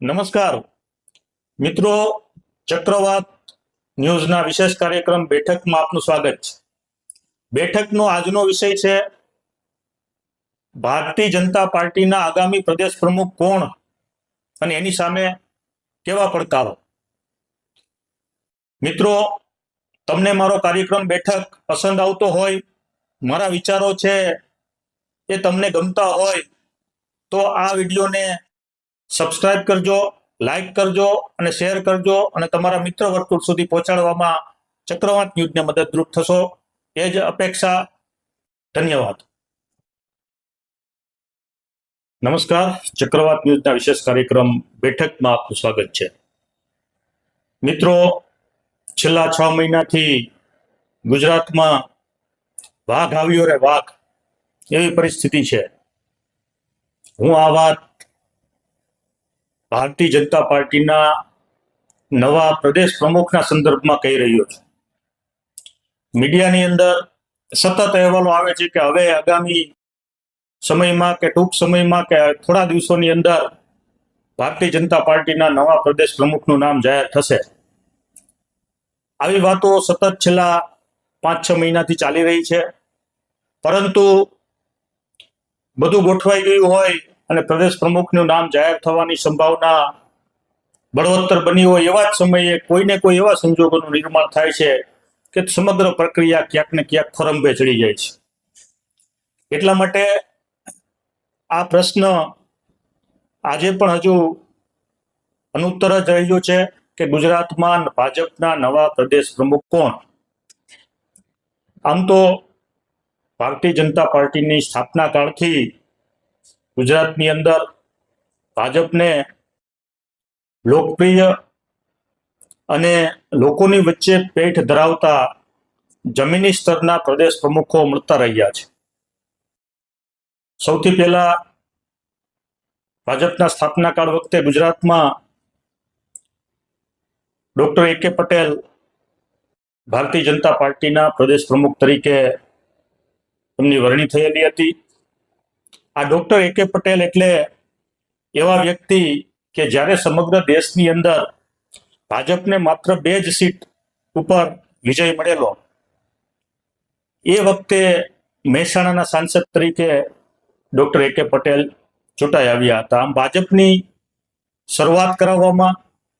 નમસ્કાર. મિત્રો, ચક્રવાત ન્યૂઝના વિશેષ કાર્યક્રમ બેઠકમાં આપનું સ્વાગત છે. બેઠકનો આજનો વિષય છે, ભારતીય જનતા પાર્ટીના આગામી પ્રદેશ પ્રમુખ કોણ અને એની સામે કેવા પડકારો? મિત્રો, તમને મારો કાર્યક્રમ બેઠક પસંદ આવતો હોય, મારા વિચારો છે, એ તમને ગમતા હોય, તો આ વિડીયોને સબસ્ક્રાઇબ કરજો લાઈક કરજો અને શેર કરજો અને તમારા મિત્ર વર્તુળ સુધી પહોંચાડવામાં ચક્રવાત ન્યૂઝને મદદરૂપ થશો. એ જ અપેક્ષા. ધન્યવાદ. નમસ્કાર. ચક્રવાત ન્યૂઝના વિશેષ કાર્યક્રમ બેઠકમાં આપનું સ્વાગત છે. મિત્રો, છેલ્લા છ મહિનાથી ગુજરાતમાં વાઘ આવ્યો રે વાઘ. એવી પરિસ્થિતિ છે. હું આ વાત ભારતીય જનતા પાર્ટીના નવા પ્રદેશ પ્રમુખના સંદર્ભમાં કહી રહ્યો છું. મીડિયાની અંદર સતત અહેવાલો આવે છે કે હવે આગામી સમયમાં કે ટૂંક સમયમાં કે થોડા દિવસોની અંદર ભારતીય જનતા પાર્ટીના નવા પ્રદેશ પ્રમુખનું નામ જાહેર થશે. આવી વાતો સતત છેલ્લા પાંચ છ મહિનાથી ચાલી રહી છે. પરંતુ બધું ગોઠવાઈ ગયું હોય અને પ્રદેશ પ્રમુખનું નામ જાહેર થવાની સંભાવના બળવત્તર બની હોય એવા જ સમયે કોઈને કોઈ એવા સંજોગોનું નિર્માણ થાય છે કે સમગ્ર પ્રક્રિયા ક્યાંક ને ક્યાંક ખોરંભે ચડી જાય છે. એટલા માટે આ પ્રશ્ન આજે પણ હજુ અનુત્તર જ રહ્યો છે કે ગુજરાતમાં ભાજપના નવા પ્રદેશ પ્રમુખ કોણ? આમ તો ભારતીય જનતા પાર્ટીની સ્થાપના કાળથી ગુજરાતની અંદર ભાજપને લોકપ્રિય અને લોકોની વચ્ચે પેઠ ધરાવતા જમીની સ્તરના પ્રદેશ પ્રમુખો મળતા રહ્યા છે. સૌથી પહેલા ભાજપના સ્થાપના કાળ વખતે ગુજરાતમાં ડોક્ટર એ કે પટેલ ભારતીય જનતા પાર્ટીના પ્રદેશ પ્રમુખ તરીકે એમની વરણી થયેલી હતી. આ ડોક્ટર એ કે પટેલ એટલે એવા વ્યક્તિ કે જ્યારે સમગ્ર દેશની અંદર ભાજપને માત્ર બે જ સીટ ઉપર વિજય મળેલો. એ વખતે મહેસાણાના સાંસદ તરીકે ડોક્ટર એ કે પટેલ ચૂંટાઈ આવ્યા હતા. આમ ભાજપની શરૂઆત કરાવવામાં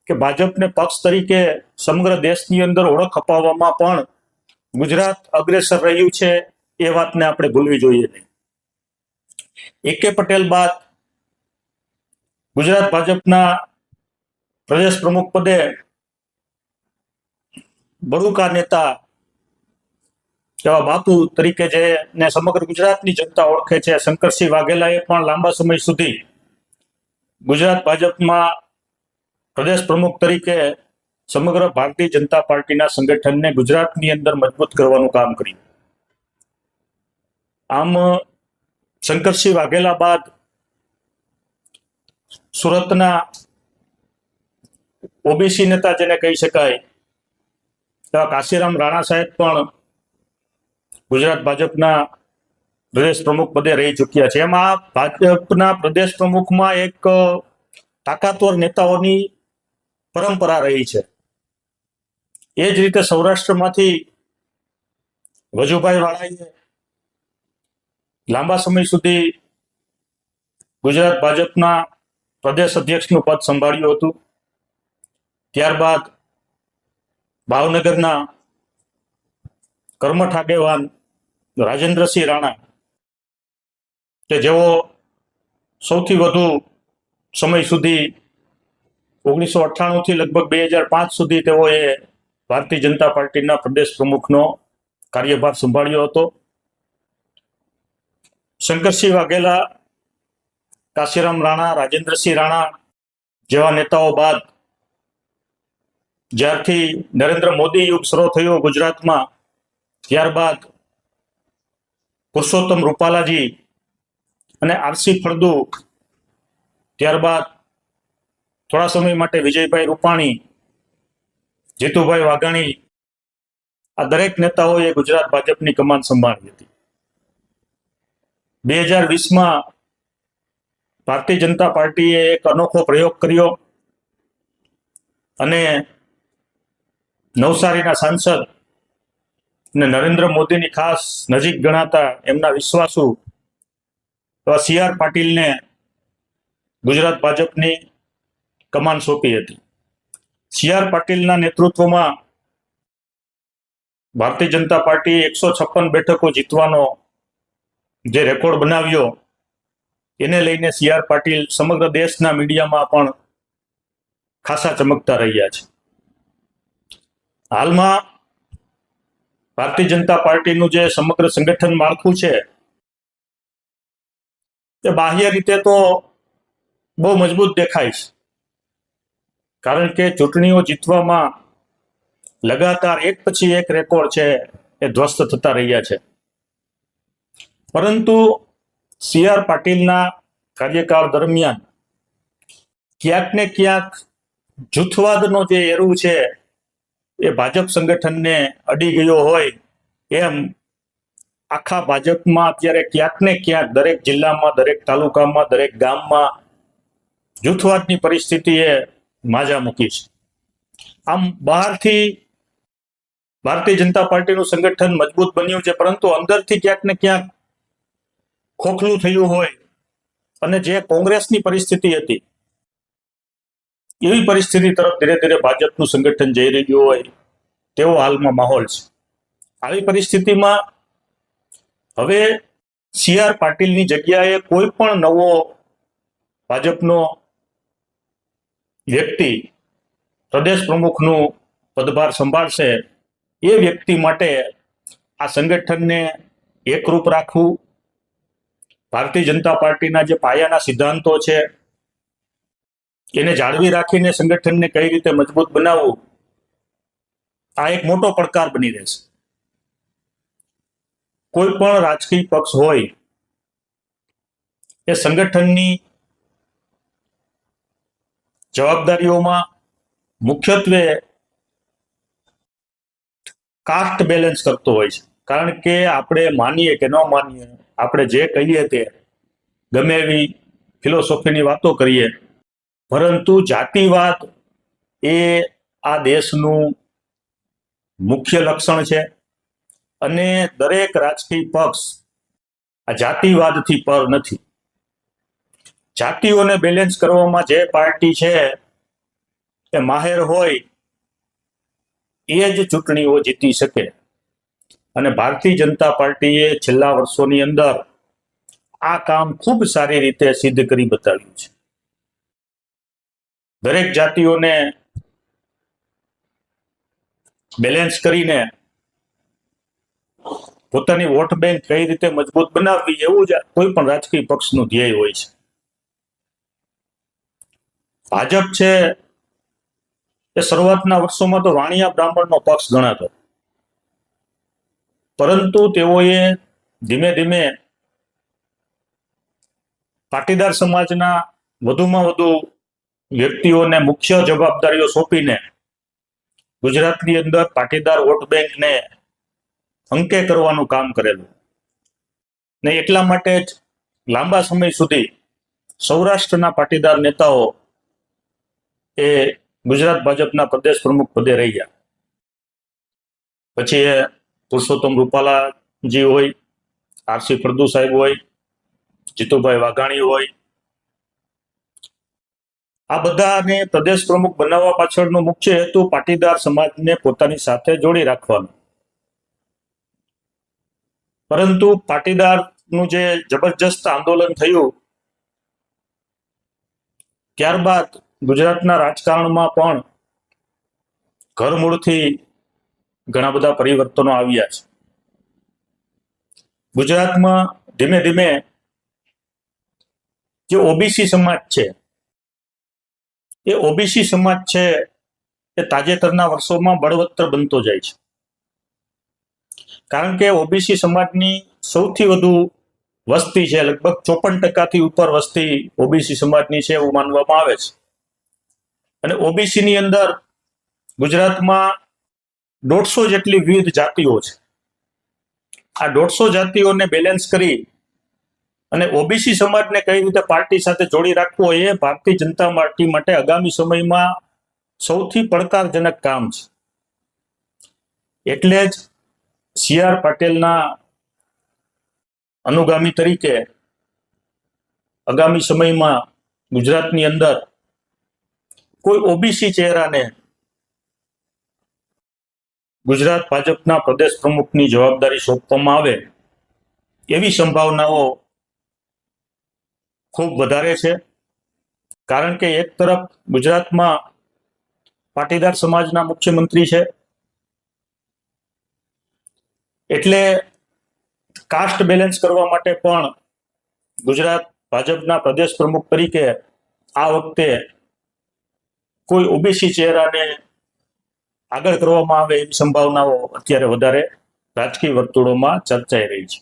કે ભાજપને પક્ષ તરીકે સમગ્ર દેશની અંદર ઓળખ અપાવવામાં પણ ગુજરાત અગ્રેસર રહ્યું છે એ વાતને આપણે ભૂલવી જોઈએ નહીં. એ પટેલ બાદ ગુજરાત ભાજપના પ્રદેશ પ્રમુખ પદે બડુકા નેતા એવા બાપુ તરીકે જે ને સમગ્ર ગુજરાતની જનતા ઓળખે છે, શંકરસિંહ વાઘેલાએ પણ લાંબા સમય સુધી ગુજરાત ભાજપમાં પ્રદેશ પ્રમુખ તરીકે સમગ્ર ભારતીય જનતા પાર્ટીના સંગઠનને ગુજરાતની અંદર મજબૂત કરવાનું કામ કર્યું. આમ શંકરસિંહ વાઘેલા બાદ સુરતના ઓબીસી નેતા જેને કહી શકાય, એવા કાશીરામ રાણા સાહેબ પણ ગુજરાત ભાજપના પ્રદેશ પ્રમુખ પદે રહી ચૂક્યા છે. એમાં ભાજપના પ્રદેશ પ્રમુખમાં એક તાકાતવર નેતાઓની પરંપરા રહી છે. એ જ રીતે સૌરાષ્ટ્રમાંથી વજુભાઈ વાળાએ લાંબા સમય સુધી ગુજરાત ભાજપના પ્રદેશ અધ્યક્ષનું પદ સંભાળ્યું હતું. ત્યારબાદ ભાવનગરના કર્મઠ આગેવાન રાજેન્દ્રસિંહ રાણા, કે જેઓ સૌથી વધુ સમય સુધી ઓગણીસો અઠ્ઠાણું થી લગભગ બે હજાર પાંચ સુધી તેઓએ ભારતીય જનતા પાર્ટીના પ્રદેશ પ્રમુખનો કાર્યભાર સંભાળ્યો હતો. શંકરસિંહ વાઘેલા, કાશીરામ રાણા, રાજેન્દ્રસિંહ રાણા જેવા નેતાઓ બાદ જ્યારથી નરેન્દ્ર મોદી યુગ શરૂ થયો ગુજરાતમાં, ત્યારબાદ પુરુષોત્તમ રૂપાલાજી અને આરસી ફળદુ, ત્યારબાદ થોડા સમય માટે વિજયભાઈ રૂપાણી, જીતુભાઈ વાઘાણી, આ દરેક નેતાઓએ ગુજરાત ભાજપની કમાન સંભાળી હતી. બે હજાર વીસમાં ભારતીય જનતા પાર્ટીએ એક અનોખો પ્રયોગ કર્યો અને નવસારીના સાંસદ ને નરેન્દ્ર મોદીની ખાસ નજીક ગણાતા એમના વિશ્વાસુ એવા સી આર પાટીલને ગુજરાત ભાજપની કમાન સોંપી હતી. સી આર પાટીલના નેતૃત્વમાં ભારતીય જનતા પાર્ટી એકસો છપ્પન બેઠકો જીતવાનો જે રેકોર્ડ બનાવ્યો, એને લઈને સી આર પાટીલ સમગ્ર દેશના મીડિયામાં પણ ખાસા ચમકતા રહ્યા છે. હાલમાં ભારતીય જનતા પાર્ટીનું જે સમગ્ર સંગઠન માળખું છે તે બાહ્ય રીતે તો બહુ મજબૂત દેખાય છે. કારણ કે ચૂંટણીઓ જીતવામાં લગાતાર એક પછી એક રેકોર્ડ છે એ ધ્વસ્ત થતા રહ્યા છે. પરંતુ સી આર પાટીલના કાર્યકાળ દરમિયાન ક્યાંક ને ક્યાંક જૂથવાદનો જે એરું છે, એ ભાજપ સંગઠનને અડી ગયો હોય એમ આખા ભાજપમાં અત્યારે ક્યાંક ને ક્યાંક દરેક જિલ્લામાં, દરેક તાલુકામાં, દરેક ગામમાં જૂથવાદની પરિસ્થિતિએ માજા મૂકી છે. આમ બહારથી ભારતીય જનતા પાર્ટીનું સંગઠન મજબૂત બન્યું છે, પરંતુ અંદરથી ક્યાંક ને ક્યાંક ખોખલું થયું હોય અને જે કોંગ્રેસની પરિસ્થિતિ હતી, એવી પરિસ્થિતિ તરફ ધીરે ધીરે ભાજપનું સંગઠન જઈ રહ્યું હોય, તેવો હાલમાં માહોલ છે. આવી પરિસ્થિતિમાં હવે સી આર પાટીલની જગ્યાએ કોઈ પણ નવો ભાજપનો વ્યક્તિ પ્રદેશ પ્રમુખનું પદભાર સંભાળશે એ વ્યક્તિ માટે આ સંગઠનને એકરૂપ રાખવું ભારતીય જનતા પાર્ટીના જે પાયાના સિદ્ધાંતો છે, એને જાળવી રાખીને સંગઠનને કઈ રીતે મજબૂત બનાવવું, આ એક મોટો પડકાર બની રહેશે. કોઈ પણ રાજકીય પક્ષ હોય, એ સંગઠનની જવાબદારીઓમાં મુખ્યત્વે કાસ્ટ બેલેન્સ કરતો હોય છે. કારણ કે આપણે માનીએ કે ન માનીએ આપણે જે કહીએ તે ગમે એવી ફિલોસોફીની વાતો કરીએ, પરંતુ જાતિવાદ એ આ દેશનું મુખ્ય લક્ષણ છે અને દરેક રાજકીય પક્ષ આ જાતિવાદથી પર નથી. જાતિઓને બેલેન્સ કરવામાં જે પાર્ટી છે એ માહેર હોય એ જ ચૂંટણીઓ જીતી શકે. અને ભારતીય જનતા પાર્ટીએ છેલ્લા વર્ષોની અંદર આ કામ ખૂબ સારી રીતે સિદ્ધ કરી બતાવ્યું છે. દરેક જાતિઓને બેલેન્સ કરીને પોતાની વોટ બેંક કઈ રીતે મજબૂત બનાવવી એવું જ કોઈ પણ રાજકીય પક્ષનું ધ્યેય હોય છે. ભાજપ છે એ શરૂઆતના વર્ષોમાં તો વાણિયા બ્રાહ્મણનો પક્ષ ગણાતો પરંતુ તેઓએ ધીમે ધીમે પાટીદાર સમાજના વધુમાં વધુ વ્યક્તિઓને મુખ્ય જવાબદારીઓ સોંપીને ગુજરાતની અંદર પાટીદાર વોટ બેંકને અંકે કરવાનું કામ કરેલું. ને એટલા માટે જ લાંબા સમય સુધી સૌરાષ્ટ્રના પાટીદાર નેતાઓ એ ગુજરાત ભાજપના પ્રદેશ પ્રમુખ પદે રહ્યા. પછી પુરુષોત્તમ રૂપાલાજી હોય, આરસી ફળદુ સાહેબ હોય, જીતુભાઈ વાઘાણી હોય. આ બધાને પ્રદેશ પ્રમુખ બનાવવા પાછળનો મુખ્ય હેતુ પાટીદાર સમાજને પોતાની સાથે જોડી રાખવાનો. પરંતુ પાટીદારનું જે જબરજસ્ત આંદોલન થયું, ત્યારબાદ ગુજરાતના રાજકારણમાં પણ ઘરમૂળથી ઘણા બધા પરિવર્તનો આવ્યા છે. ગુજરાતમાં ધીમે ધીમે જે ઓબીસી સમાજ છે, એ ઓબીસી સમાજ છે એ તાજેતરના વર્ષોમાં બળવત્તર બનતો જાય છે. કારણ કે ઓબીસી સમાજની સૌથી વધુ વસ્તી છે, લગભગ ચોપન ટકાથી ઉપર વસ્તી ઓબીસી સમાજની છે એવું માનવામાં આવે છે. અને ઓબીસી ની અંદર ગુજરાતમાં દોઢસો જેટલી વિવિધ જાતિઓ છે. આ દોઢસો જાતિઓને બેલેન્સ કરી અને ઓબીસી સમાજને કઈ રીતે પાર્ટી સાથે જોડી રાખવો એ ભારતીય જનતા પાર્ટી માટે આગામી સમયમાં સૌથી પડકારજનક કામ છે. એટલે જ સી આર પટેલના અનુગામી તરીકે આગામી સમયમાં ગુજરાતની અંદર કોઈ ઓબીસી ચહેરાને ગુજરાત ભાજપના પ્રદેશ પ્રમુખની જવાબદારી સોંપવામાં આવે એવી સંભાવનાઓ ખૂબ વધારે છે. કારણ કે એક તરફ ગુજરાતમાં પાટીદાર સમાજના મુખ્યમંત્રી છે. એટલે કાસ્ટ બેલેન્સ કરવા માટે પણ ગુજરાત ભાજપના પ્રદેશ પ્રમુખ તરીકે આ વખતે કોઈ ઓબીસી ચહેરાને આગળ કરવામાં આવે એવી સંભાવનાઓ અત્યારે વધારે રાજકીય વર્તુળોમાં ચર્ચાઈ રહી છે.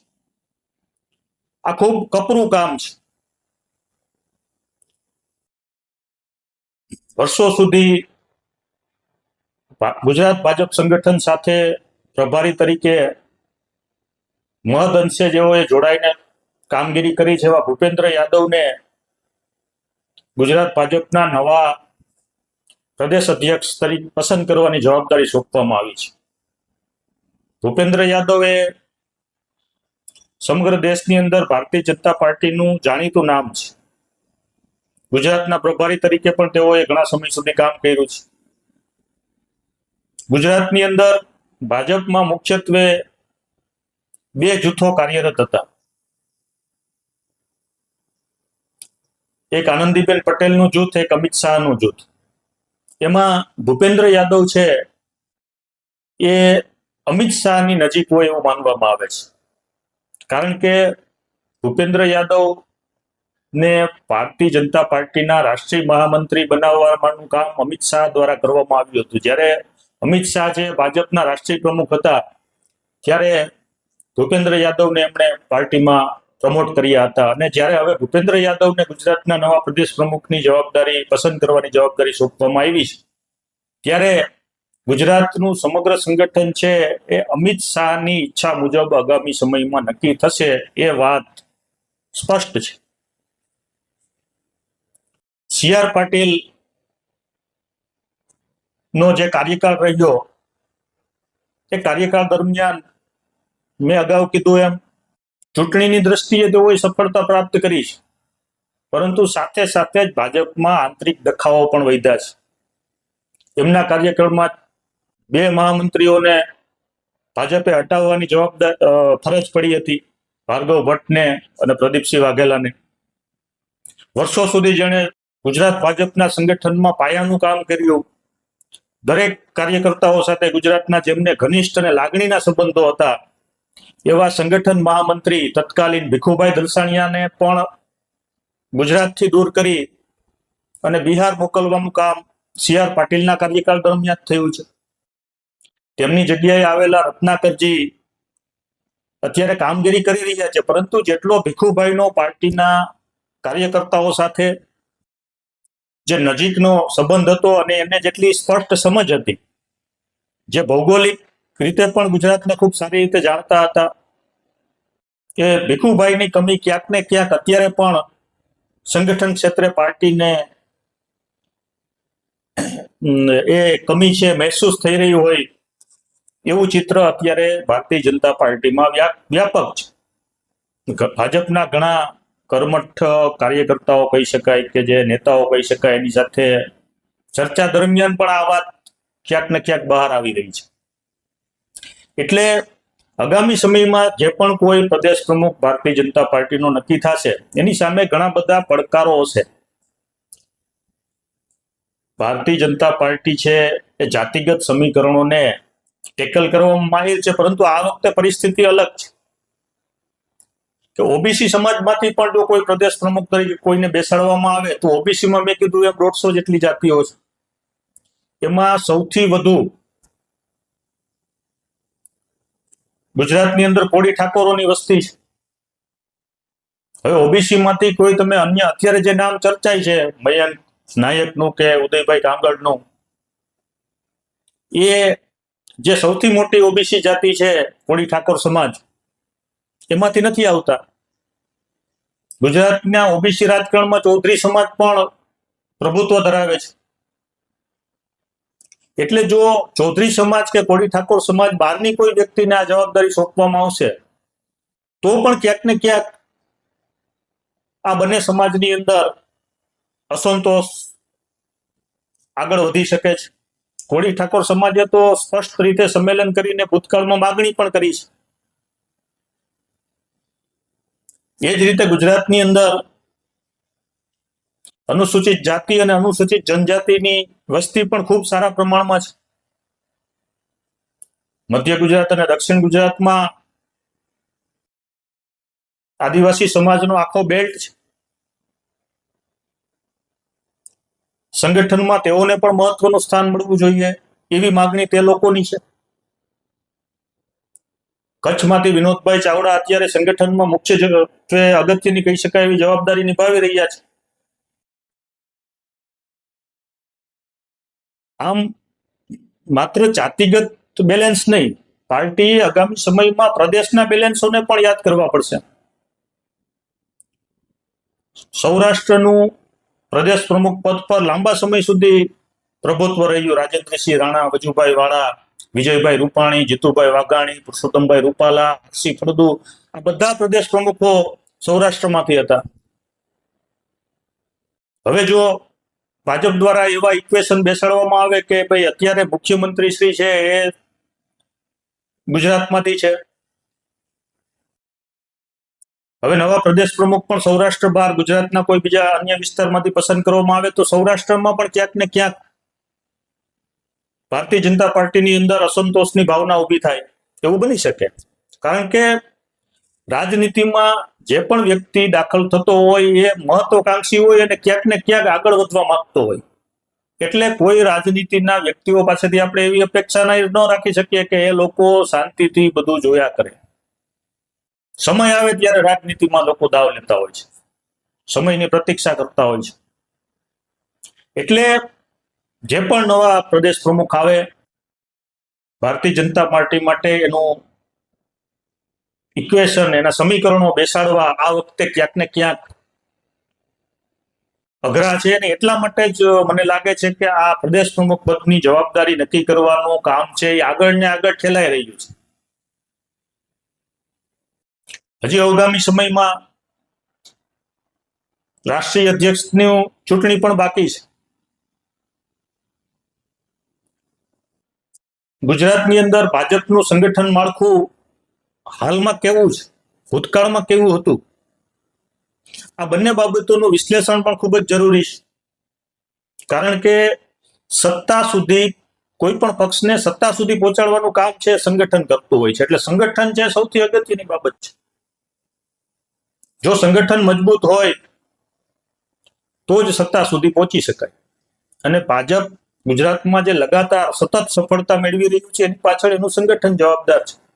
આ ખૂબ કપરું કામ છે. વર્ષો સુધી ગુજરાત ભાજપ સંગઠન સાથે પ્રભારી તરીકે મહદ અંશે જેઓએ જોડાઈને કામગીરી કરી છે એવા ભૂપેન્દ્ર યાદવને ગુજરાત ભાજપના નવા પ્રદેશ અધ્યક્ષ તરીકે પસંદ કરવાની જવાબદારી સોંપવામાં આવી છે. ભૂપેન્દ્ર યાદવ સમગ્ર દેશની અંદર ભારતીય જનતા પાર્ટીનું જાણીતું નામ છે. ગુજરાતના પ્રભારી તરીકે પણ તેઓએ ઘણા સમય સુધી કામ કર્યું છે. ગુજરાતની અંદર ભાજપમાં મુખ્યત્વે બે જૂથો કાર્યરત હતા. એક આનંદીબેન પટેલનું જૂથ, એક અમિત શાહનું જૂથ. એમાં ભૂપેન્દ્ર યાદવ છે, એ અમિત શાહની નજીક હોય એવું માનવામાં આવે છે. કારણ કે ભૂપેન્દ્ર યાદવ ને ભારતીય જનતા પાર્ટીના રાષ્ટ્રીય મહામંત્રી બનાવવાનું કામ અમિત શાહ દ્વારા કરવામાં આવ્યું હતું. જ્યારે અમિત શાહ જે ભાજપના રાષ્ટ્રીય પ્રમુખ હતા, ત્યારે ભૂપેન્દ્ર યાદવને એમણે પાર્ટીમાં પ્રમોટ કર્યા હતા. અને જ્યારે હવે ભૂપેન્દ્ર યાદવને ગુજરાતના નવા પ્રદેશ પ્રમુખની જવાબદારી પસંદ કરવાની જવાબદારી સોંપવામાં આવી છે, ત્યારે ગુજરાતનું સમગ્ર સંગઠન છે એ અમિત શાહની ઈચ્છા મુજબ આગામી સમયમાં નક્કી થશે એ વાત સ્પષ્ટ છે. સી આર પાટીલ નો જે કાર્યકાળ રહ્યો, એ કાર્યકાળ દરમિયાન મેં અગાઉ કીધું એમ ચૂંટણીની દ્રષ્ટિએ તેઓએ સફળતા પ્રાપ્ત કરી છે. પરંતુ સાથે સાથે જ ભાજપમાં આંતરિક દખાવો પણ વધ્યા છે. એમના કાર્યક્રમમાં બે મહામંત્રીઓને ભાજપે હટાવવાની જવાબદાર ફરજ પડી હતી, ભાર્ગવ ભટ્ટને અને પ્રદીપસિંહ વાઘેલાને. વર્ષો સુધી જેણે ગુજરાત ભાજપના સંગઠનમાં પાયાનું કામ કર્યું. દરેક કાર્યકર્તાઓ સાથે ગુજરાતના જેમને ઘનિષ્ઠ અને લાગણીના સંબંધો હતા એવા સંગઠન મહામંત્રી તત્કાલીન ભીખુભાઈ દલસાણિયાને પણ ગુજરાતથી દૂર કરી અને બિહાર મોકલવાનું કામ સી આર પાટીલના કાર્યકાળ દરમિયાન થયું છે. તેમની જગ્યાએ આવેલા રત્નાકરજી અત્યારે કામગીરી કરી રહ્યા છે, પરંતુ જેટલો ભીખુભાઈનો પાર્ટીના કાર્યકર્તાઓ સાથે જે નજીકનો સંબંધ હતો અને એમને જેટલી સ્પષ્ટ સમજ હતી, જે ભૌગોલિક રીતે પણ ગુજરાતને ખૂબ સારી રીતે જાણતા હતા કે ભીખુભાઈની કમી ક્યાંક ને ક્યાંક અત્યારે પણ સંગઠન ક્ષેત્રે પાર્ટીને એ કમી છે, મહેસૂસ થઈ રહ્યું હોય એવું ચિત્ર અત્યારે ભારતીય જનતા પાર્ટીમાં વ્યા- વ્યાપક છે. ભાજપના ઘણા કર્મઠ કાર્યકર્તાઓ કહી શકાય કે જે નેતાઓ કહી શકાય, એની સાથે ચર્ચા દરમિયાન પણ આ વાત ક્યાંક ને ક્યાંક બહાર આવી રહી છે. એટલે આગામી સમયમાં જે પણ કોઈ પ્રદેશ પ્રમુખ ભારતીય જનતા પાર્ટીનો નક્કી થશે, એની સામે ઘણા બધા પડકારો હશે. ભારતીય જનતા પાર્ટી છે એ જાતિગત સમીકરણોને ટેકલ કરવામાં માહિર છે, પરંતુ આ વખતે પરિસ્થિતિ અલગ છે. કે ઓબીસી સમાજમાંથી પણ જો કોઈ પ્રદેશ પ્રમુખ તરીકે કોઈને બેસાડવામાં આવે, તો ઓબીસીમાં મેં કીધું એમ દોઢસો જેટલી જાતિઓ છે. એમાં સૌથી વધુ ગુજરાતની અંદર કોળી ઠાકોરોની વસ્તી છે. હવે ઓબીસી માંથી કોઈ તમે અન્ય, અત્યારે જે નામ ચર્ચાય છે, મયંક નાયકનું કે ઉદયભાઈ કાંગડનું એ જે સૌથી મોટી ઓબીસી જાતિ છે, કોળી ઠાકોર સમાજ, એમાંથી નથી આવતા. ગુજરાતના ઓબીસી રાજકારણમાં ચૌધરી સમાજ પણ પ્રભુત્વ ધરાવે છે. એટલે જો ચૌધરી સમાજ કે કોળી ઠાકોર સમાજ બહારની કોઈ વ્યક્તિને આ જવાબદારી સોંપવામાં આવશે, તો પણ ક્યાંક ને ક્યાંક આ બંને સમાજની અંદર અસંતોષ આગળ વધી શકે છે. કોળી ઠાકોર સમાજે તો સ્પષ્ટ રીતે સંમેલન કરીને ભૂતકાળમાં માગણી પણ કરી છે. એ જ રીતે ગુજરાતની અંદર અનુસૂચિત જાતિ અને અનુસૂચિત જનજાતિની વસ્તી પણ ખૂબ સારા પ્રમાણમાં છે. મધ્ય ગુજરાત અને દક્ષિણ ગુજરાતમાં આદિવાસી સમાજનો આખો બેલ્ટ છે. સંગઠનમાં તેઓને પણ મહત્વનું સ્થાન મળવું જોઈએ એવી માગણી તે લોકોની છે. કચ્છમાંથી વિનોદભાઈ ચાવડા અત્યારે સંગઠનમાં મુખ્ય અગત્યની કહી શકાય એવી જવાબદારી નિભાવી રહ્યા છે. આમ માત્ર જાતિગત બેલેન્સ નહીં, પાર્ટી આગામી સમયમાં પ્રદેશના બેલેન્સોને પણ યાદ કરવા પડશે. સૌરાષ્ટ્રનું પ્રદેશ પ્રમુખ પદ પર લાંબા સમય સુધી પ્રભુત્વ રહ્યું. રાજેન્દ્રસિંહ રાણા, વજુભાઈ વાળા, વિજયભાઈ રૂપાણી, જીતુભાઈ વાઘાણી, પુરુષોત્તમભાઈ રૂપાલા, હર્ષી ફળદુ, આ બધા પ્રદેશ પ્રમુખો સૌરાષ્ટ્રમાંથી હતા. હવે જો ભાજપ દ્વારા એવા ઇક્વેશન બેસાડવામાં આવે કે ભાઈ અત્યારે મુખ્યમંત્રી શ્રી છે એ ગુજરાતમાંથી છે? હવે નવા પ્રદેશ પ્રમુખ પણ સૌરાષ્ટ્ર બહાર ગુજરાતના કોઈ બીજા અન્ય વિસ્તારમાંથી પસંદ કરવામાં આવે તો સૌરાષ્ટ્રમાં પણ ક્યાંક ને ક્યાંક ભારતીય જનતા પાર્ટીની અંદર અસંતોષની ભાવના ઊભી થાય એવું બની શકે. કારણ કે રાજનીતિમાં જે પણ વ્યક્તિ દાખલ થતો હોય એ મહત્વકાંક્ષી હોય અને ક્યાંક ને ક્યાંક આગળ વધવા માંગતો હોય. એટલે કોઈ રાજનીતિના વ્યક્તિઓ પાસેથી આપણે એવી અપેક્ષા ન રાખી શકીએ કે એ લોકો શાંતિથી બધું જોયા કરે. સમય આવે ત્યારે રાજનીતિમાં લોકો દાવ લેતા હોય છે. સમયની પ્રતીક્ષા કરતા હોય છે. એટલે જે પણ નવા પ્રદેશ પ્રમુખ આવે, ભારતીય જનતા પાર્ટી માટે એનું ઇક્વેશન એના સમીકરણો બેસાડવા આ વખતે ક્યાંક ને ક્યાંક અઘરા છે અને એટલા માટે જ મને લાગે છે કે આ પ્રદેશ પ્રમુખ પદની જવાબદારી નક્કી કરવાનું કામ છે, એ આગળ ને આગળ ઠેલાઈ રહ્યું છે. હજી અવગામી સમયમાં રાષ્ટ્રીય અધ્યક્ષની ચૂંટણી પણ બાકી છે. ગુજરાતની અંદર ભાજપનું સંગઠન માળખું હાલમાં કેવું છે? ભૂતકાળમાં કેવું હતું? આ બંને બાબતોનું વિશ્લેષણ પણ ખૂબ જ જરૂરી છે. કારણ કે સત્તા સુધી, કોઈ પણ પક્ષને સત્તા સુધી પહોંચાડવાનું કામ છે, સંગઠન કરતું હોય છે. એટલે સંગઠન છે સૌથી અગત્યની બાબત છે. જો સંગઠન મજબૂત હોય, તો જ સત્તા સુધી પહોંચી શકાય. અને ભાજપ ગુજરાતમાં જે લગાતાર સતત સફળતા મેળવી રહ્યું છે, એની પાછળ એનું સંગઠન જવાબદાર છે.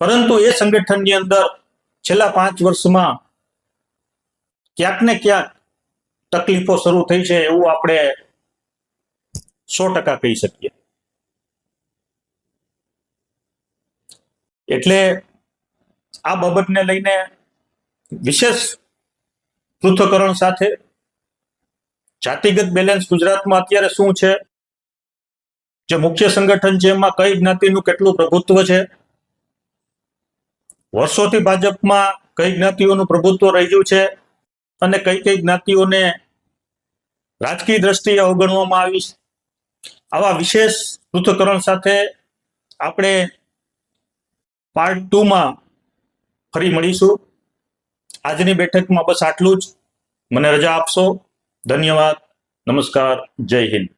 પરંતુ એ સંગઠનની અંદર છેલ્લા પાંચ વર્ષમાં ક્યાંક ને ક્યાંક તકલીફો શરૂ થઈ છે એવું આપણે સો ટકા કહી શકીએ. એટલે આ બાબતને લઈને વિશેષ પૃથ્થકરણ સાથે જાતિગત બેલેન્સ ગુજરાતમાં અત્યારે શું છે? જે મુખ્ય સંગઠન છે એમાં કઈ જ્ઞાતિનું કેટલું પ્રભુત્વ છે? વર્ષોથી ભાજપમાં કઈ જ્ઞાતિઓનું પ્રભુત્વ રહ્યું છે અને કઈ કઈ જ્ઞાતિઓને રાજકીય દ્રષ્ટિએ અવગણવામાં આવી છે? આવા વિશેષ પૃથ્થકરણ સાથે આપણે પાર્ટ ટુમાં ફરી મળીશું. આજની બેઠકમાં બસ આટલું જ. મને રજા આપશો. ધન્યવાદ. નમસ્કાર. જય હિન્દ.